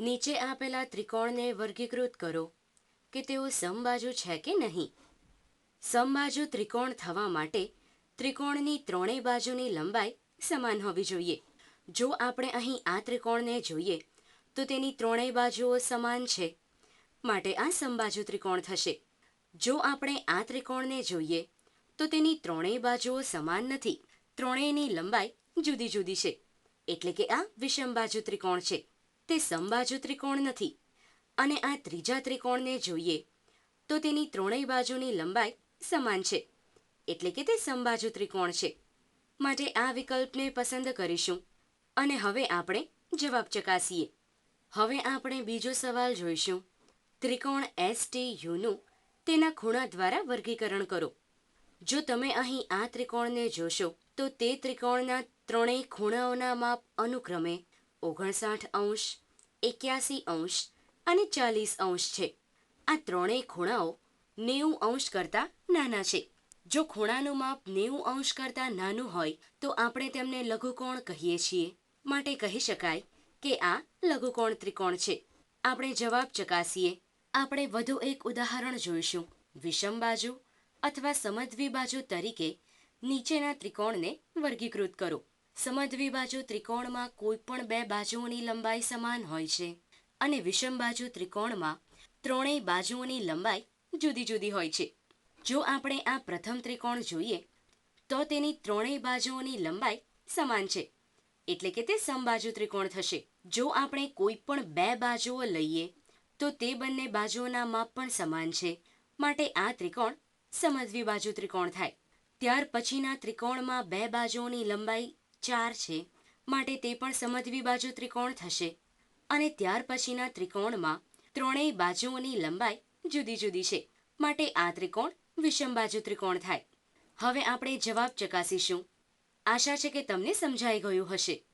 નીચે આપેલા ત્રિકોણને વર્ગીકૃત કરો કે તેઓ સમબાજુ છે કે નહીં. સમબાજુ ત્રિકોણ થવા માટે ત્રિકોણની ત્રણેય બાજુની લંબાઈ સમાન હોવી જોઈએ. જો આપણે અહીં આ ત્રિકોણને જોઈએ, તો તેની ત્રણેય બાજુઓ સમાન છે. માટે આ સમબાજુ ત્રિકોણ થશે. જો આપણે આ ત્રિકોણને જોઈએ, તો તેની ત્રણેય બાજુઓ સમાન નથી. ત્રણેયની લંબાઈ જુદી જુદી છે. એટલે કે આ વિષમબાજુ ત્રિકોણ છે. તે સમબાજુ ત્રિકોણ નથી. અને આ ત્રીજા ત્રિકોણને જોઈએ, તો તેની ત્રણેય બાજુની લંબાઈ સમાન છે. એટલે કે તે સમબાજુ ત્રિકોણ છે. માટે આ વિકલ્પને પસંદ કરીશું. અને હવે આપણે જવાબ ચકાસીએ. હવે આપણે બીજો સવાલ જોઈશું. ત્રિકોણ એસ ટી યુનું તેના ખૂણા દ્વારા વર્ગીકરણ કરો. જો તમે અહીં આ ત્રિકોણને જોશો, તો તે ત્રિકોણના ત્રણેય ખૂણાઓના માપ અનુક્રમે ઓગણસાઠ અંશ એક્યાસી અંશ અને ચાલીસ અંશ છે. આ ત્રણેય ખૂણાઓ નેવું અંશ કરતાં નાના છે. જો ખૂણાનું માપ નેવું અંશ કરતાં નાનું હોય, તો આપણે તેમને લઘુકોણ કહીએ છીએ. માટે કહી શકાય કે આ લઘુકોણ ત્રિકોણ છે. આપણે જવાબ ચકાસીએ. આપણે વધુ એક ઉદાહરણ જોઈશું. વિષમ બાજુ અથવા સમદ્વી બાજુ તરીકે નીચેના ત્રિકોણને વર્ગીકૃત કરો. સમદ્વી બાજુ ત્રિકોણમાં કોઈ પણ બે બાજુઓની લંબાઈ સમાન હોય છે અને વિષમ બાજુ ત્રિકોણમાં ત્રણેય બાજુઓની લંબાઈ જુદી જુદી હોય છે. જો આપણે આ પ્રથમ ત્રિકોણ જોઈએ, તો તેની ત્રણેય બાજુઓની લંબાઈ સમાન છે. એટલે કે તે સમબાજુ ત્રિકોણ થશે. જો આપણે કોઈ પણ બે બાજુઓ લઈએ, તો તે બંને બાજુઓના માપ પણ સમાન છે. માટે આ ત્રિકોણ સમદ્વી બાજુ ત્રિકોણ થાય. ત્યાર પછીના ત્રિકોણમાં બે બાજુઓની લંબાઈ ચાર છે. માટે તે પણ સમદ્વી બાજુ ત્રિકોણ થશે. અને ત્યાર પછીના ત્રિકોણમાં ત્રણેય બાજુઓની લંબાઈ જુદી જુદી છે. માટે આ ત્રિકોણ વિષમ બાજુ ત્રિકોણ થાય. હવે આપણે જવાબ ચકાસીશું. આશા છે કે તમને સમજાઈ ગયું હશે.